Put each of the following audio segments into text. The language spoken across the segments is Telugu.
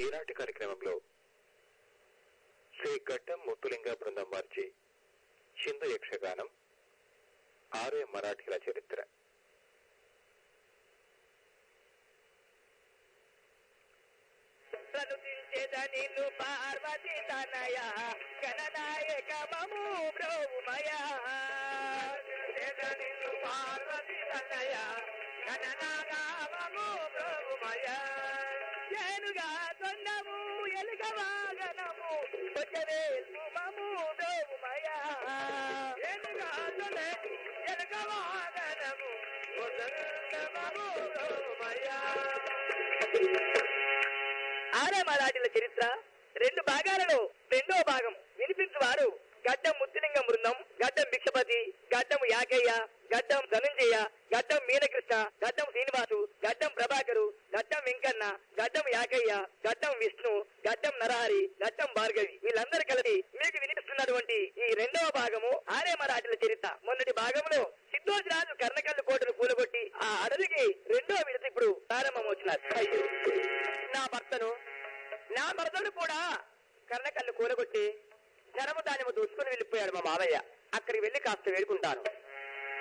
ఈనాటి కార్యక్రమంలో శ్రీ గడ్డం ముత్తులింగ బృందం వారిచి చిందు యక్షగానం ఆరే మరాఠీల చరిత్ర. నిన్ను పార్వతి తనయ గణనాయక మము బ్రోమయ నిన్ను పార్వతి తనయ గణనాగ మము బ్రోమయ ఏనుగా తొండము ఎలుగ వాగనము వచ్చవే మము బ్రోమయ ఏనుగా తొండ ఎలుగ వాగనము కొంచెము బ్రోమయ ఆరే చరిత్ర రెండు భాగాలలో రెండో భాగం వినిపించువారు గడ్డం ముత్తిలింగం బృందం గడ్డం భిక్షపతి గడ్డం యాగయ్య గడ్డం ధనుంజయ గడ్డం మీనకృష్ణ గడ్డం శ్రీనివాసు. గడ్డం ప్రభాకరు గడ్డం వెంకన్న గడ్డం యాకయ్య గడ్డం విష్ణు గడ్డం నరహరి గడ్డం భార్గవి వీళ్ళందరూ కలిపి మీకు వినిపిస్తున్నటువంటి ఈ రెండవ భాగము ఆరే చరిత్ర. మొన్నటి భాగంలో సిద్ధోజి రాజు కర్ణకల్లు కోటను కూలగొట్టి ఆ అడవికి రెండో విడత ఇప్పుడు ప్రారంభమవుతున్నారు నా భర్తను నా భర్తను కూడా కర్ణకల్లు కూలగొట్టి జనము దానిము దూసుకుని వెళ్ళిపోయాడు మా మావయ్య అక్కడికి వెళ్ళి కాస్త వేడుకుంటాను.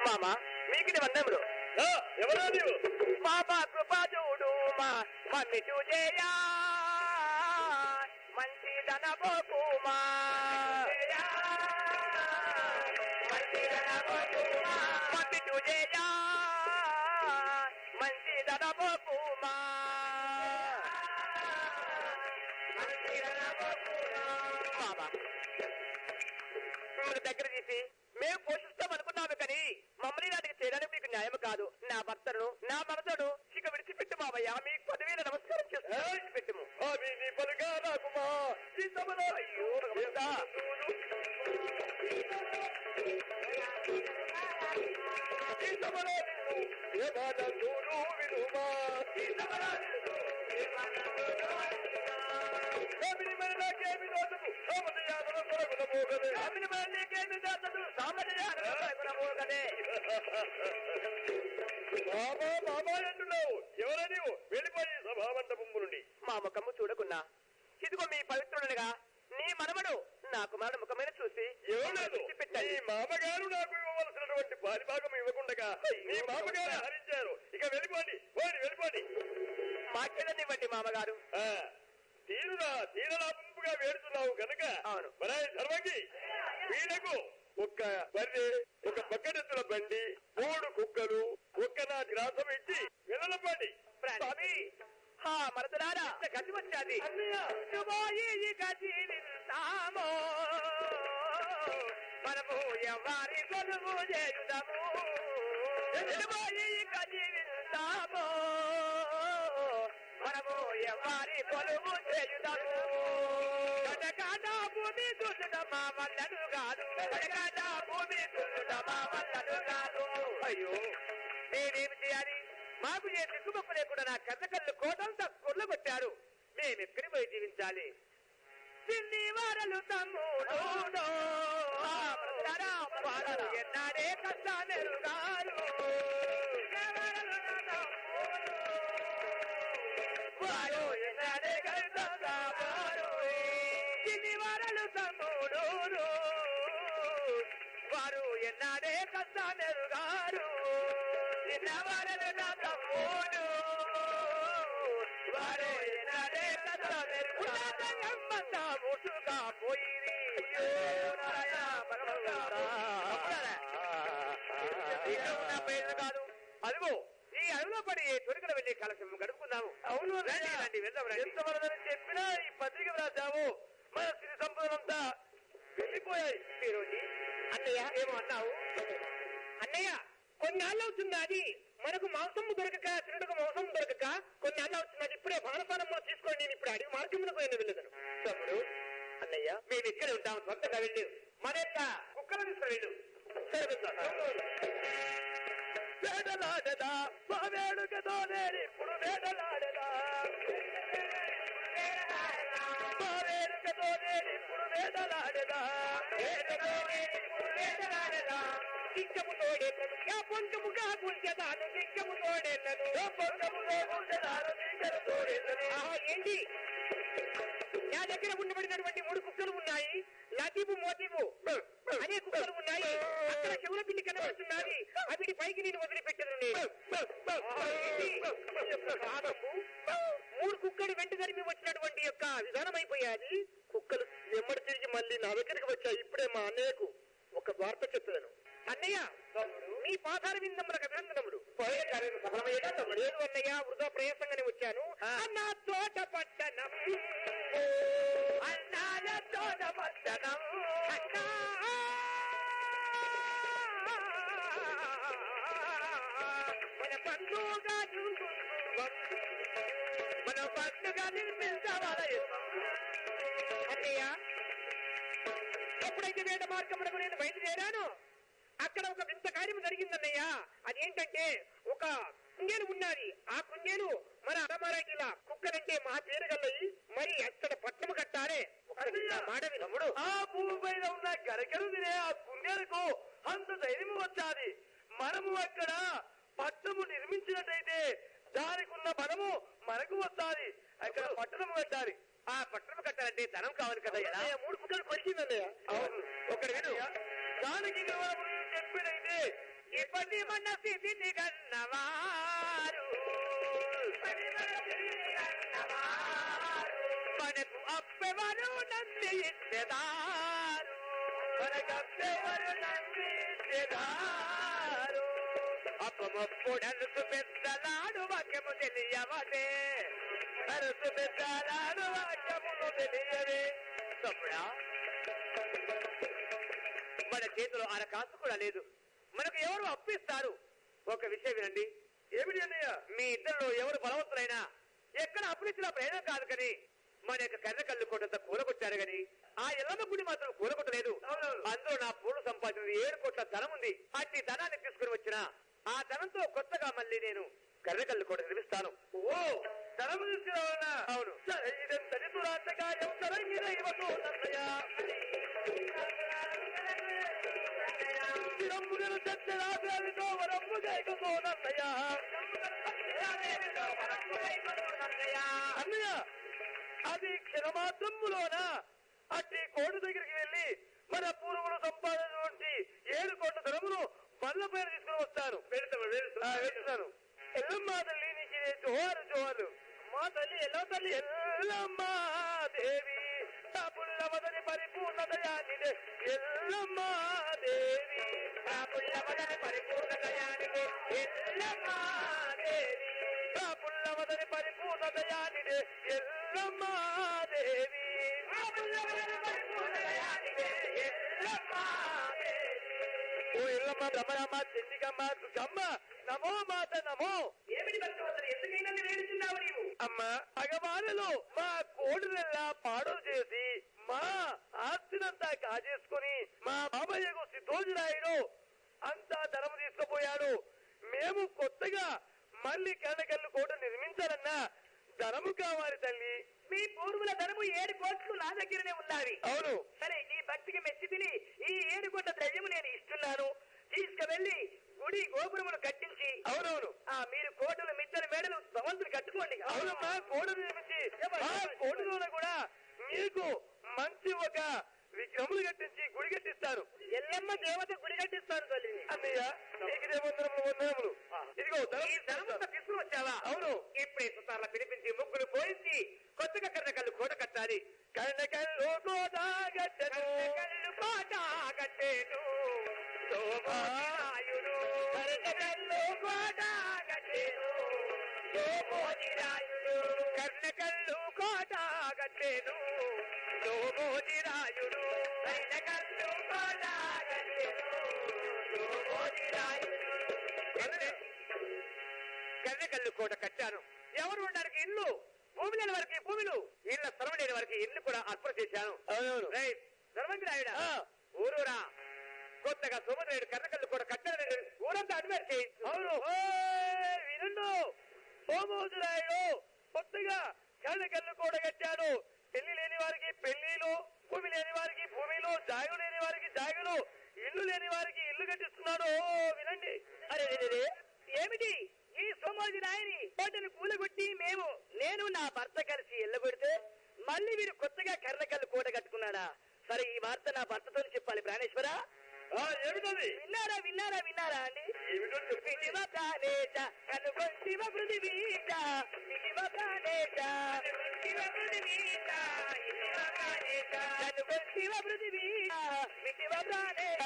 మామ మీకు వందములు. ఎవరా నీవు? పాప కృపాజుడు మా చూజేయా మంచి ధన పోకుమా మమ్మి చూజేయా మంచి ధన నుండి మా ముఖము చూడకున్నా. ఇదిగో మీ పవిత్రుడనగా నీ మనవడు నా కుమారుడు ముఖమైన చూసి మామగారు నాకు ఇవ్వవలసినటువంటి పారిభాగం ఇవ్వకుండా నీ మామగారు హరించారు. ఇక వెళ్ళిపోండి పోండి వెళ్ళిపోండి. మాట్లాడనివ్వండి మామగారు. తీరురా వేడుతున్నావు కనుక. మరాయి ధర్మంగి. వీడకు ఒక్క బర్రె ఒక బకెటెత్తుల బండి మూడు కుక్కలు ఒక్క నా గ్రాసం ఇచ్చి వెళ్ళలపండి హా మరదలారా గతి వచ్చాది? శుభోయి ఇక జీవిస్తామో మనము ఎవరి కొలువు చేయుదము? శుభోయి ఇక జీవిస్తామో మనము ఎవరి కొలువు చేయుదము? కటకాట భూమి దుడ్డుట మా వల్లడు కాదు. కటకాట భూమి దుడ్డుట మా వల్లడు కాదు. అయ్యో. మాకు ఏ దిక్కుమొక్కు లేకుండా నా కన్నకళ్ళు కోటంతా కొర్లు కొట్టారు మేమెక్కడి పోయి జీవించాలి? చిన్ని వారలు తమ్ముడు. ఎన్నాడే వారలు తమ్ముడు. వారు ఎన్నాడే కష్టామెరుగారు పోయి కాదు. అదిగో ఈ అడవిలో పడి తొలికలు వెళ్ళి కలశం గడుపుకుందాము. అవును రండి వెళ్దాం ఎంతవరదని చెప్పినా ఈ పత్రిక రాశాము మన స్థితి సంపదలంతా వెళ్ళిపోయాయి. ఈరోజు? అన్నయ్య ఏమో అన్నావు? అన్నయ్య కొన్నాళ్ళు అవుతుంది అది? మనకు మాంసం దొరకక తినడుకు మాంసం దొరకక కొన్నాళ్ళు అవుతున్నది ఇప్పుడే బాణపానమ్మ తీసుకోండి. నేను ఇప్పుడు అడిగి మార్గంలో పోయిన వెళ్ళదను తమ్ముడు అన్నయ్య మేము ఇక్కడే ఉంటాం సొంతంగా వెళ్ళు మన యొక్క కుక్కలు తీసుకుని వెళ్ళు. వేటలాడదా మా వేడుకతో నేను ఇప్పుడు వేటలాడదా. మా వేడుకతో నేను వేటలాడదా వేటతో నేను వేటలాడదా గుంజదాను ఏంటి? కనబడుతున్నది అవిటి పైకి నేను వదిలిపెట్టను నేను. మూడు కుక్కలు వెంట తరిమి వచ్చినటువంటి యొక్క విధానం అయిపోయాది. కుక్కలు ఎమ్మడి తిరిగి మళ్ళీ నా దగ్గరికి వచ్చాయి. ఇప్పుడే మా అన్నయ్యకు ఒక వార్త చెప్పాను అన్నయ్య మీ పాదాల విందములకు అభినందనములు లేదు అన్నయ్య వృధా ప్రయాసంగానే వచ్చాను. అన్న తోట పట్టణం. అన్నాల తోట పట్టణం. అన్నా. మన పండుగ మన పండుగ నిర్మించవాలి అన్నయ్య ఎప్పుడైతే వేద మార్గములకు నేను బయలుదేరాను అక్కడ ఒక వింత కార్యం జరిగిందన్నయ్య. అదేంటంటే ఒక కుందేలు ఉన్నది. ఆ కుందేలు మన అడమరాకిల కుక్కలంటే మా పేరు గల్లయి మరి అక్కడ పట్టము కట్టాలే. ఒక మాట వినముడు ఆ భూమి పైన ఉన్న గరకెలు తినే ఆ కుందేలకు అంత ధైర్యం వచ్చాది. మనము అక్కడ పట్టణము నిర్మించినట్టయితే దానికి ఉన్న బలము మనకు వస్తాది. అక్కడ పట్టణం కట్టాలి. ఆ పట్టణం కట్టాలంటే ధనం కావాలి కదా మూడు కుక్కలు కొరికిందన్నయ్య అవును. ఒకటి విను. దానికి చెప్పినైతే ఇప్పటి మన స్థితిని కన్నవారు. మనకు అప్పెవరు నంది ఇచ్చేదారు. మనకు అప్పెవరు నంది ఇచ్చేదారు. అప్పమప్పుడనుసు పెద్దలాడు వాక్యము తెలియవదే అరుసు పెద్దలాడు వాక్యమును తెలియవే. తమ్ముడా మన చేతిలో అర కాసు కూడా లేదు. మనకు ఎవరు అప్పిస్తారు? ఒక విషయం వినండి. ఏమిటి అన్నయ్య? మీ ఇద్దరిలో ఎవరు బలవంతులైనా? ఎక్కడ అప్పులిచ్చిన ప్రయోజనం కాదు కానీ మన యొక్క కర్ర కళ్ళు కొట్టంత కూలగొట్టారు కానీ ఆ ఎల్లమ్మ గుడి మాత్రం కూలగొట్టలేదు. అందులో నా పూలు సంపాదించిన ఏడు కోట్ల ధనం ఉంది. అట్టి ధనాన్ని తీసుకుని వచ్చిన ఆ ధనంతో కొత్తగా మళ్ళీ నేను కర్ర కళ్ళు కొట్ట నిర్మిస్తాను. ఓ తీసుకురావాలన్నా అవును. అన్నయ్య అది క్షణమాత్రములోన? అట్టి కోడు దగ్గరికి వెళ్ళి మన పూర్వులు సంపాదించినటువంటి ఏడు కోట్ల ధనమును బల్ల పైన తీసుకుని వస్తాను ఆ, వెళ్తున్నాను ఎల్లమ్మ తల్లి నీకు జోహారు జోహారు మా తల్లి ఎలా తల్లి? ఎల్లమ్మ దేవి పుల్లవదని పరిపూర్ణదయానిదే ఎల్లమ్మ దేవి పుల్లవదని పరిపూర్ణదయానిదే ఎల్లమ్మ దేవి పుల్లవదని పరిపూర్ణదయానిదే ఎల్లమ్మ దేవి పుల్లవదని పరిపూర్ణదయానిదే ఎల్లమ్మ దేవి. ఓ ఎల్లమ్మ బ్రహ్మరమ్మ చెన్నికమ్మ దుర్గమ్మ నమో మాత నమో. ఏమిటి భక్తవతులు ఎందుకైనా వేడుతున్నావు నీవు? అమ్మ భగవానులు మా కోడినెల్లా పాడు చేసి మా ఆస్తినంతా కాజేసుకుని మా బాబయ్యకు సిద్ధోజురాయుడు అంతా ధనము తీసుకుపోయాడు. మేము కొత్తగా మళ్ళీ కన్నకల్లు కోట నిర్మించాలన్నా ధనము కావాలి తల్లి. మీ పూర్వుల ధనము ఏడు కోట్లు నా దగ్గరనే ఉన్నవి అవును. సరే నీ భక్తికి మెచ్చి తిని ఈ ఏడు కోట్ల ద్రవ్యము నేను ఇస్తున్నాను. తీసుకువెళ్ళి గుడి గోపురములు కట్టించి అవునవును. ఆ మీరు కోటలు మిద్దలు మేడలు భవంతులు కట్టుకోండి. అవునమ్మా. కోడు నిర్మించి కూడా మీకు మంచి ఒక విగ్రహములు కట్టించి గుడి కట్టిస్తారు. ఎల్లమ్మ దేవత గుడి కట్టిస్తాను తల్లి. అన్నయ్య నీకుదే వందనములు వందనములు ఇదిగో అవును. ఇప్పుడే సుతార్ల పిలిపించి ముగ్గురు పోయించి కొత్తగా కర్ణకల్లు కోట కట్టాలి. గోదాగట్టను కళ్ళు కోట కట్టేను. కర్ణకల్లు కోట కట్టేను. సోమోజిరాయుడు కర్ణకల్లు కోట కట్టేను. సోమోజిరాయుడు కర్ణకల్లు కోట కట్టాను. ఎవరు ఉండడానికి ఇల్లు. భూమి లేని వారికి భూమిలు. ఇళ్ళ స్థలం లేని వారికి ఇల్లు కూడా అర్పణ చేశాను. రైట్. ఊరూరా. కొత్తగా సోమరాయుడు కర్ణకల్లు కూడా కట్టాలని ఊరంతా అడ్వైర్ చేయి. అవును. వినండు. సోమోజురాయుడు కొత్తగా కన్నకల్లు కూడా కట్టాడు పెళ్ళి లేని వారికి పెళ్ళిలు భూమి లేని వారికి భూమిలో జాగు లేని వారికి జాగులు ఇల్లు లేని వారికి ఇల్లు కట్టిస్తున్నాడు. వినండి. అరే సోమోజి రాయని కోటను కూలగొట్టి మేము నేను నా భర్త కలిసి ఎల్లగొడితే మళ్ళీ వీరు కొత్తగా కర్ణకల్లు కోట కట్టుకున్నాడా? సరే ఈ వార్త నా భర్తతో చెప్పాలి ప్రాణేశ్వర. ఏమిటది? విన్నారా విన్నారా విన్నారా అండి? ఏమిటో చెప్పు. విధివ ప్రాణేశ ప్రాణేశ కనుగొంటివ పృథివీశ విధివ ప్రాణేశ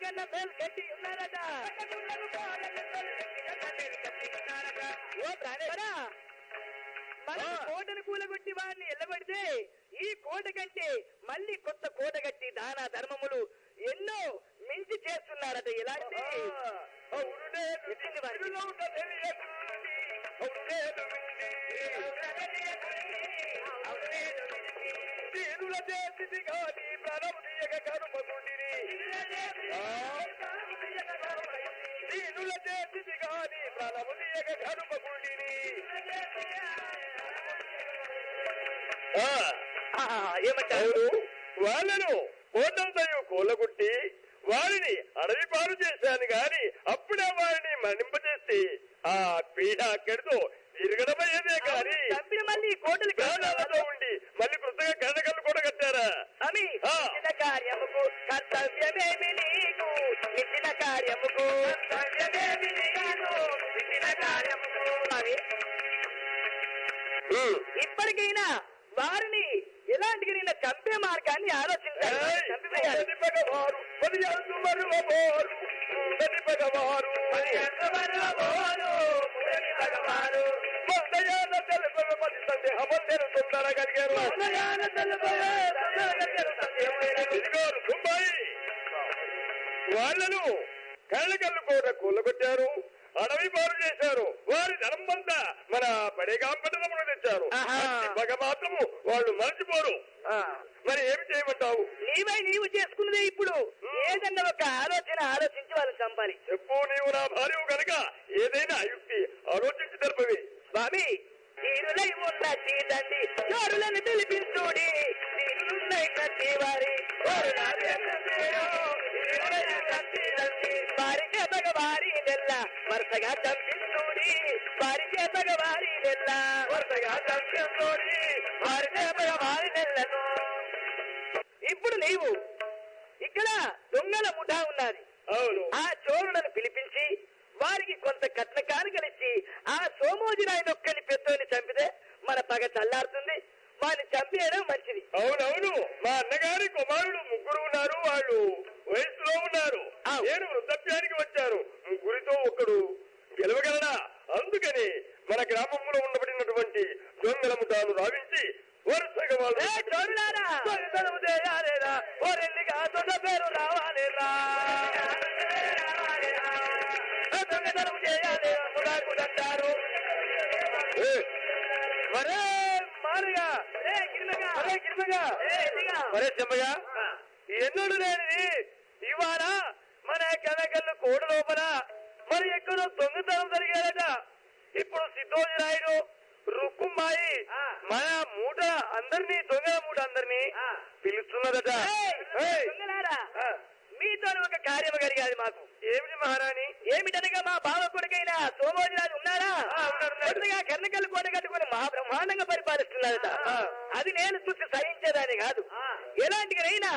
కన్న మేల్కట్టి ఉన్నారట. ఓ ప్రాణేశ్వరా మనం ఆ. కోటను కూలగొట్టి వాడిని ఎల్లగొడితే ఈ కోట కంటే మళ్ళీ కొత్త కోట కట్టి దాన ధర్మములు ఎన్నో మించి చేస్తున్నారట అవునునే తిరులో ఉన్న తెలియదు అవునునే తీరుల చేతిది గాని ప్రాణం తీయక కనుమకుండిరి తీరుల చేతిది గాని ప్రాణం తీయక కనుమకుండిరి ఏమంటారు వాళ్ళను కోటంతయు కూలగొట్టి వారిని అడవి పాలు చేశాను గాని అప్పుడే వారిని మణింపజేసి ఆ పీడ అక్కడితో తిరగడమయ్యేదే మళ్ళీ కోటలు ప్రాణాలతో ఉండి మళ్ళీ కొత్తగా కళ్ళకళ్ళు కూడా కట్టారా స్వామి ఆ. నిచ్చిన కార్యముకు కర్తవ్యమేమి నీకు? నిచ్చిన కార్యముకు కర్తవ్యమేమి నీకు? నిచ్చిన కార్యముకు ఇప్పటికైనా వారిని ఎలాంటి నిన్న చంపే మార్గాన్ని ఆలోచించాలి. ఏయ్! చంపివేయాలి. మొదటి ఇదిగోరు వాళ్ళను కళ్ళకల్లు కోట కూలగొట్టారు అడవి పాలు చేశారు. వారి ధర్మంతా మన పడేగాంపటనములు తెచ్చారు. పగ మాత్రము వాళ్ళు మర్చిపోరు. మరి ఏమి చేయమంటావు? నీవై నీవు చేసుకున్నదే ఇప్పుడు. ఏదన్నా ఒక ఆలోచన ఆలోచించి వాళ్ళని చంపాలి. చెప్పు నీవు నా భార్యవు కనుక ఏదైనా యుక్తి ఆలోచించి తెలపవి స్వామి తీరులై ఉన్న సీతండి చోరులను పిలిపించుడి మరే చెమ్మయ్య ఎన్నుడు లేనిది? ఇవాళ మన కనకల్లు కోట లోపల మరి ఎక్కడో దొంగతనం జరిగారట ఇప్పుడు సిద్ధోజి నాయుడు రుక్కుమాయి మన మూట అందరినీ దొంగల మూట అందరినీ పిలుస్తున్నదట! మీతో ఒక కార్యం కలిగాది మాకు. ఏమిటి మహారాణి? ఏమిటనగా మా బావ కొడుకైన సోమోజరాజు ఉన్నారా? కొత్తగా కన్నకల్లు కోట కట్టుకుని మహా బ్రహ్మాండంగా పరిపాలిస్తున్నారట అది నేను చూసి సహించేదాన్ని కాదు. ఎలాంటిదైనా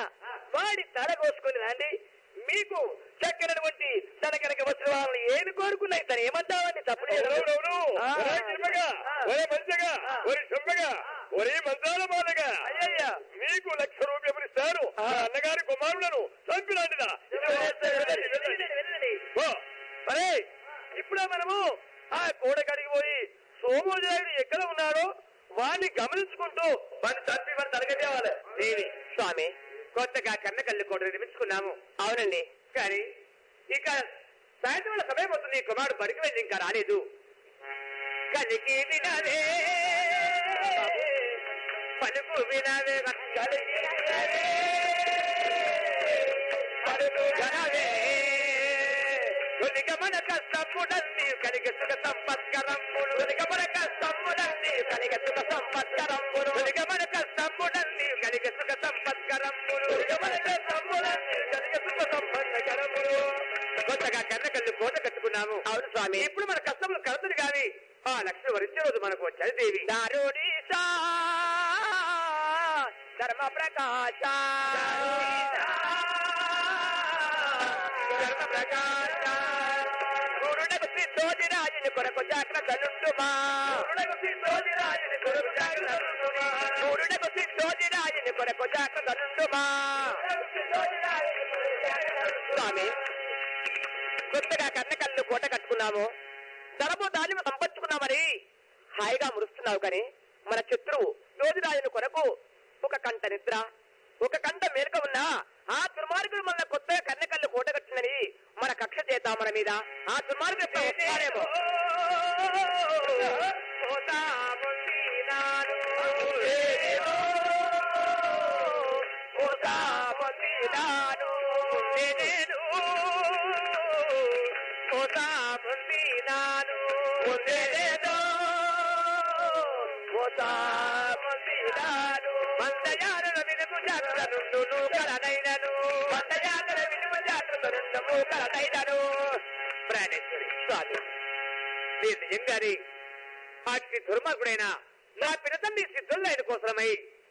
వాడి తల కోసుకుని రండి మీకు చక్కనటువంటి తన కనుక వస్త్రాలను ఏమి కోరుకున్నాయి? తను ఏమంటావని తప్పలేదు. ఉన్నాము అవునండి. కానీ ఇక సాయంత్రం వేళ సమయం అవుతుంది. కుమారుడు బడికి వెళ్ళి ఇంకా రాలేదు. కలికి వినవే పలుకు వినవే కలికి వినవే పలుకు వినవే. మన కష్టముడల్ని కలిగ సుఖ సంపత్కరం. సంపత్కరములు మన కష్టముడల్ని కలిగ సుఖ సంపత్కరం. మనకు వచ్చాడు దేవి దారుణీసా ధర్మ ప్రకాశ. ధర్మ ప్రకాశ. గురుడకు సిద్ధోజి రాజుని కొరకు జాగ్రత్త నుండుమా గురుడకు సిద్ధోజి రాజుని కొరకు జాగ్రత్త గురుడకు సిద్ధోజి రాజుని కొరకు జాగ్రత్త నిద్ర ఒక కంట మేలుక ఉన్నా ఆ దుర్మార్గుడు మన కొత్తగా కన్నకల్లు కోట కట్టిందని మన కక్ష చేద్దాం మన మీద. ఆ దుర్మార్గుడు వస్తాడేమో. పోతామొందినాను, నూకలనైనను. ప్రాణేశ్వరి స్వామి. మీరు నిజంగానే అట్టి దుర్మార్గుడైన నా పినతండ్రి సిద్ధులైన కోసమై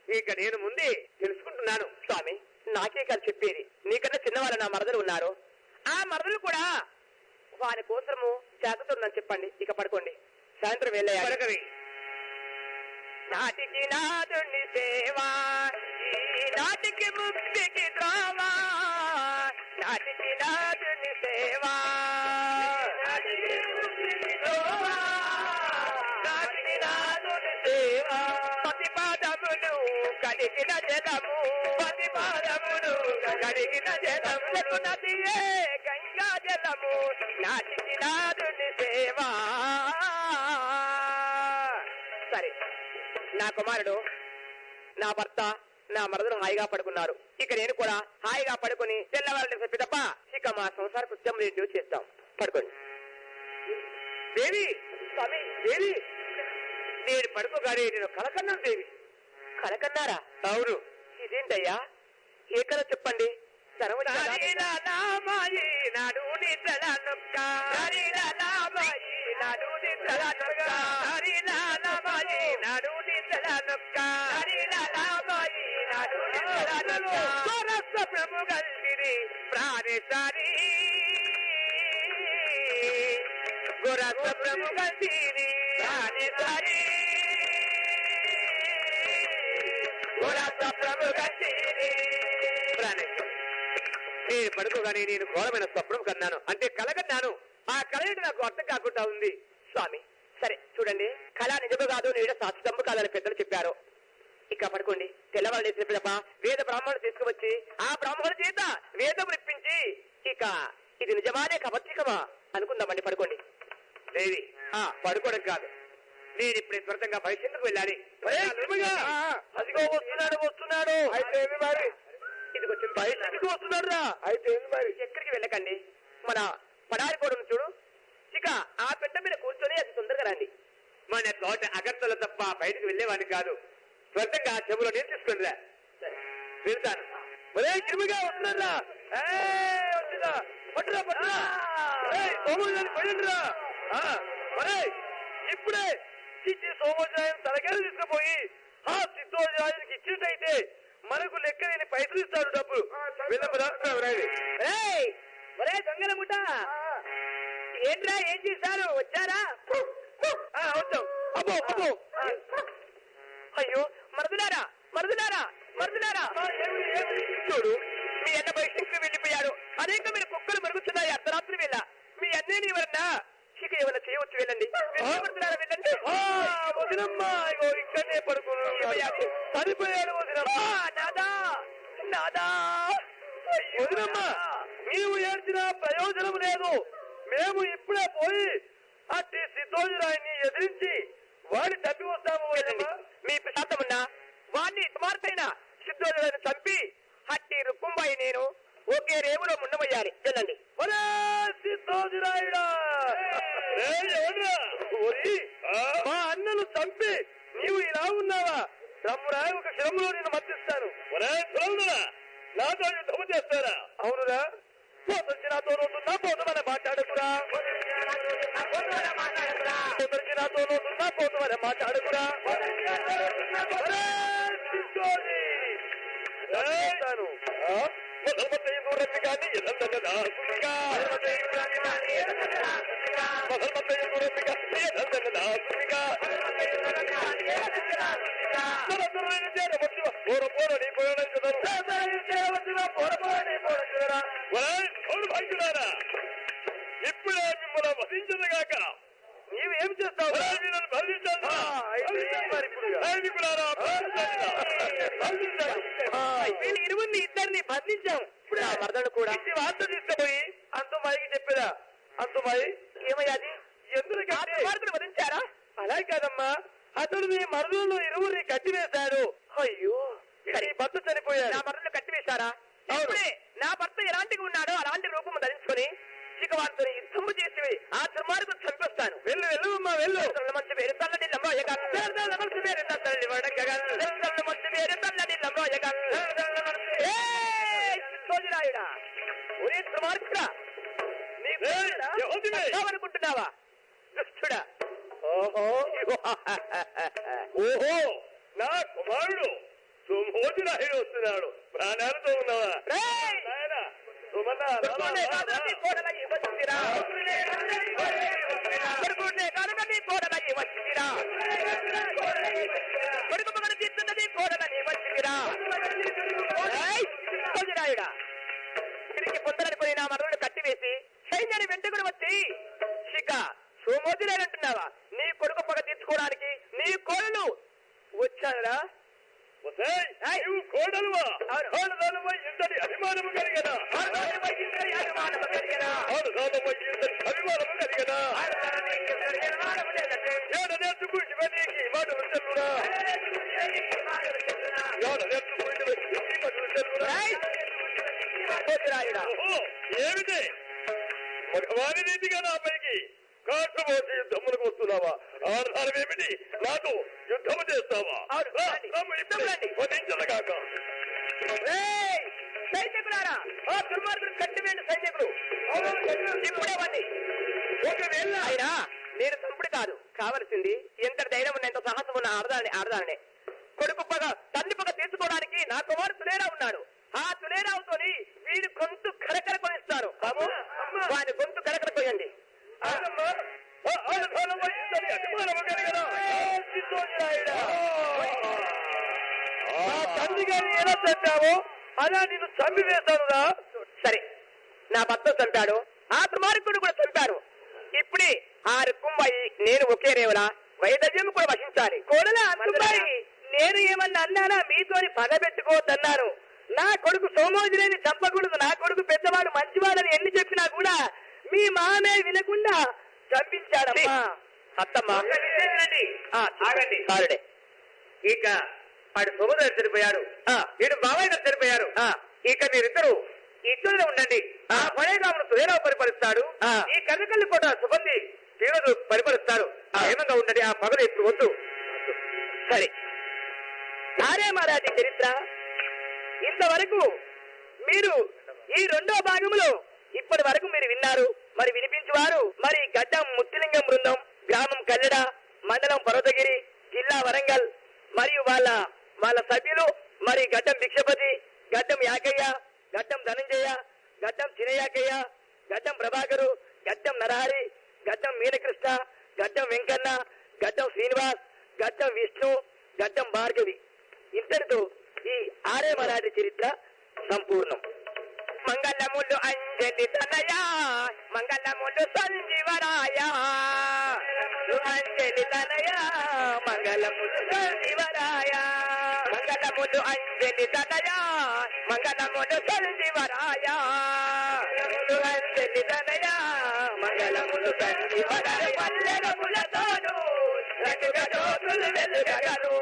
ఇక నేను ముందే తెలుసుకుంటున్నాను స్వామి. నాకే కాదు చెప్పేది. నీకన్నా చిన్నవాళ్ళు నా మరదలు ఉన్నారు. ఆ మరదలు కూడా వారి కోసము జాగ్రత్త చెప్పండి. ఇక పడుకోండి. సాయంత్రం వెళ్ళే పలకవి నాటికి నాదుని సేవా నాటికి ముక్తికి ద్రోవా నాటికి సేవా నాటికి ముక్తికి ద్రోవా నాటికి సేవా ప్రతిపాదములు కలిగిన జలము ప్రతిపాదములు కలిగిన జలము నదియే గంగా జలము నాటికి నాదుని సేవా సరే నా కుమారుడు నా భర్త నా మరదలు హాయిగా పడుకున్నారు. ఇక నేను కూడా హాయిగా పడుకుని తెల్లవారు తప్ప ఇక మా సంసార కృత్యం రెండు చేస్తాం పడుకోండి. దేవి! స్వామి! దేవి! నేను పడుకోగానే నేను కలకన్నాను దేవి. కలకన్నారా? అవును. ఇదేంటయ్యా? ఏ కల చెప్పండి? నాడు నిద్ర నొక్క. నాడు నిద్ర నొక్క. నాడు నిద్ర నొక్క. నాడు నిద్ర నొక్క. స్వరస్వప్నము ప్రాణేశారి గురస్వప్నము గల్గిరి ప్రాణేశారి గురస్వప్నము గల్గిరి ప్రాణేశ్వరి నేను పడుకోగానే నేను ఘోరమైన స్వప్నం కన్నాను. అంటే కలగన్నాను ఆ కళ నాకు అర్థం కాకుండా ఉంది? స్వామి సరే చూడండి. కళ నిజము కాదు నీడ శాశ్వతము కాదని పెద్దలు చెప్పారు. ఇక పడుకోండి తెల్లవాళ్ళు చెప్పినప్ప వేద బ్రాహ్మణులు తీసుకువచ్చి ఆ బ్రాహ్మణుల చేత వేదం ఇప్పించి ఇక ఇది నిజమానే కబద్ధికమా అనుకుందామండి పడుకోండి. దేవి ఆ పడుకోవడం కాదు. నేను ఇప్పుడు త్వరతంగా భవిష్యత్తుకు వెళ్ళాలి? అదిగో వస్తున్నాడు వస్తున్నాడు. అయితే మరి? ఇదిగో. బయటికి వస్తున్నాడు రా అయితే మరి? ఎక్కడికి వెళ్ళకండి. మన పడారి కూడా చూడు. ఇక ఆ పెట్ట మీద కూర్చొని అది తొందరగా రండి. మన తోట అగత్తలు తప్ప బయటకు వెళ్ళేవాడిని కాదు. త్వరతంగా ఆ చెవులో నేను తీసుకునిరా వెళ్తాను ఒరే కిరుమిగా వస్తున్నారా వచ్చిందా పట్టురా పట్టురా. సోమోజాన్ని పడండిరా మరే ఇప్పుడే ఇచ్చి సోమోజాయం తలకేలు తీసుకుపోయి ఆ సిద్ధోజాయానికి ఇచ్చినట్టయితే మనకు లెక్క లేని పైసలు ఇస్తాడు ఏయ్! ఒరే దొంగల ముఠ. ఏంట్రా ఏం చేశారు? వచ్చారా? వచ్చాం. అబ్బో అబ్బో. అయ్యో మరుదులారా మరుదులారా మరుదులారా. చూడు మీ అన్న బయటకు వెళ్ళిపోయాడు అదేంటో మీరు కుక్కలు మరుగుతున్నాయి అర్ధరాత్రి వేళ. మీ అన్నయ్యని ఎవరన్నా? ఇక ఏమైనా చేయవచ్చు వెళ్ళండి వెళ్ళండి వదినమ్మా ఇగో ఇక్కడనే పడుకున్నాడు. సరిపోయాడు వదినమ్మా. నాదా నాదా. వదినమ్మా నీవు ఏడ్చిన ప్రయోజనం లేదు. మేము ఇప్పుడే పోయి అట్టి సిద్ధోజరాయిని ఎదిరించి వాడి తప్పి వస్తాము మీ ప్రశాంతమున్నా వాణ్ణి సుమార్తైన సిద్ధోజులను చంపి హట్టి రుక్కుంబాయి నేను. ఒకే రేవులో ముండమయ్యాలి. వెళ్ళండి. మా అన్నను చంపి నీవు ఇలా ఉన్నావా? రమ్మురా ఒక శ్రమలో నేను శ్రమురా నాతో యుద్ధము చేస్తారా? అవునురా. పోతొచ్చి నాతో రోజు నా పోతమని మాట్లాడకురా కొందరికి వచ్చి నాతో నోటున్నా పోతుమని మాట్లాడుకురా మొదలు మొత్తం దూరం కానీ ఎదందన్నదా సుమిగా మొదలు పోర పోర నీ పోయడం ఇప్పుడే మిమ్మల్ని వధించదుగాక నీవు చేస్తావు? వీళ్ళని బంధించాలి సైనికులారా వీళ్ళు ఇరువురిని ఇద్దరిని బంధించాం. ఇప్పుడు? ఆ మరదడు కూడా. ఇంటి వార్త తీసుకుపోయి అంతమాయికి చెప్పేదా అంతమాయి ఏమయ్యా అది? ఎందుకంటే ఆ దుర్మార్గుడు వధించారా? అలాగే కాదమ్మా. అతడు నీ మరుదులను ఇరువురిని కట్టివేశాడు. అయ్యో. నీ భర్త చనిపోయాడు. నా భర్తను కట్టివేశారా? నా భర్త ఎలాంటిగా ఉన్నాడో అలాంటి రూపము ధరించుకొని ఇక వారితో యుద్ధము చేసి ఆ దుర్మార్గుడు చంపేస్తాను వెళ్ళు వెళ్ళు అమ్మా వెళ్ళు మంచి పేరు తల్లడి మంచి పేరు తల్లడి వడగల్ మంచి పేరు తల్లడి ఒరే దుర్మార్గుడా. అనుకుంటున్నావా దుష్టుడా ఓహో ఓహో నా కుమారుడు సుమోజురాయుడు వస్తున్నాడు ప్రాణాలతో ఉన్నావా ¡Vamos a ver! ¡Vamos a ver! ¡Vamos a ver! ¡Vamos a ver! ¡Vamos a కాకపోతే యుద్ధములకు వస్తున్నావా? ఆధారం ఏమిటి? నాతో యుద్ధము చేస్తావా. వధించదుగాక. సైనికులారా ఆ దుర్మార్గుడు కట్టివేండి సైనికులు ఇప్పుడే వండి. ఒకవేళ ఆయన నేను తప్పుడు కాదు. కావలసింది ఎంత ధైర్యం ఉన్న ఎంత సాహసం ఉన్న ఆడదాని ఆడదానే కొడుకు పగ తల్లి పగ తీర్చుకోవడానికి నా కుమారు తులేరా ఉన్నాడు. చంపావో అలా నిన్ను చంపివేశానురా సరే నా భర్త చంపాడు. ఆ దుర్మార్గుడు కూడా చంపారు ఇప్పుడే ఆ రుక్కుంబాయి నేను ఒకే రేవలా వైదవ్యం కూడా వహించాలి. కోడల నేను ఏమన్నా అన్నానా? మీతోని పగ పెట్టుకోవద్దన్నాను నా కొడుకు సోమోజులేని చంపకూడదు. నా కొడుకు పెద్దవాడు మంచివాడని ఎన్ని చెప్పినా కూడా మీ మామే వినకుండా చంపించాడమ్మా. అత్తమ్మా. ఆగండి. ఇక వాడు సోమోదరు చనిపోయాడు. వీడు బాబాయ్ గారు చనిపోయారు ఇక మీరిద్దరు ఇద్దరు ఉండండి. ఆ. పడేగామును సుధేరావు పరిపాలిస్తాడు. ఈ కన్నకల్లి కోట సుగంధి తీవ్రదు పరిపాలిస్తాడు. క్షేమంగా ఉండండి ఆ పగలు ఇప్పుడు వద్దు. సరే. ఆరే మరాఠీ చరిత్ర. ఇంతవరకు మీరు ఈ రెండో భాగంలో ఇప్పటి వరకు మీరు విన్నారు. మరి వినిపించువారు మరి గడ్డం ముత్తిలింగం బృందం గ్రామం కల్లెడ మండలం పర్వతగిరి జిల్లా వరంగల్ మరియు వాళ్ళ వాళ్ళ సభ్యులు మరి గడ్డం భిక్షపతి గడ్డం యాకయ్య గడ్డం ధనంజయ గడ్డం చినయాకయ్య గడ్డం ప్రభాకరు గడ్డం నరహరి గడ్డం మీనకృష్ణ గడ్డం వెంకన్న గడ్డం శ్రీనివాస్ గడ్డం విష్ణు గడ్డం భార్గవి. ఇంతటితో ఈ ఆరే మరాఠీ చరిత్ర సంపూర్ణం. మంగళములు అంజలి తనయా మంగళములు సంజీవరాయ. అంజలి తనయా మంగళములు సంజీవ మంగళములు అంజలి తనయ మంగళములు తల్లి వరాయా. అంజలి తనయ మంగళములు తల్లి వరాయ. రకుగా జ్యోతులు వెలుగగను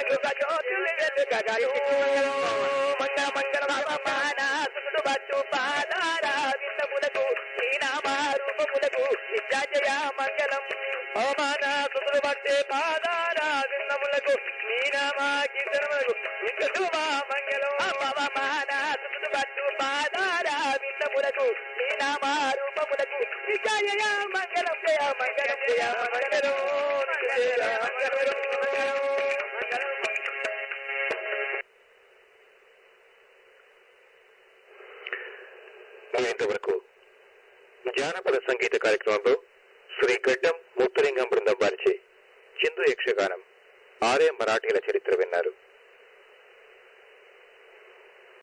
I'm going up, back to the up, back ಹೋರಾಟಕ್ಕೆ ರಚನೆ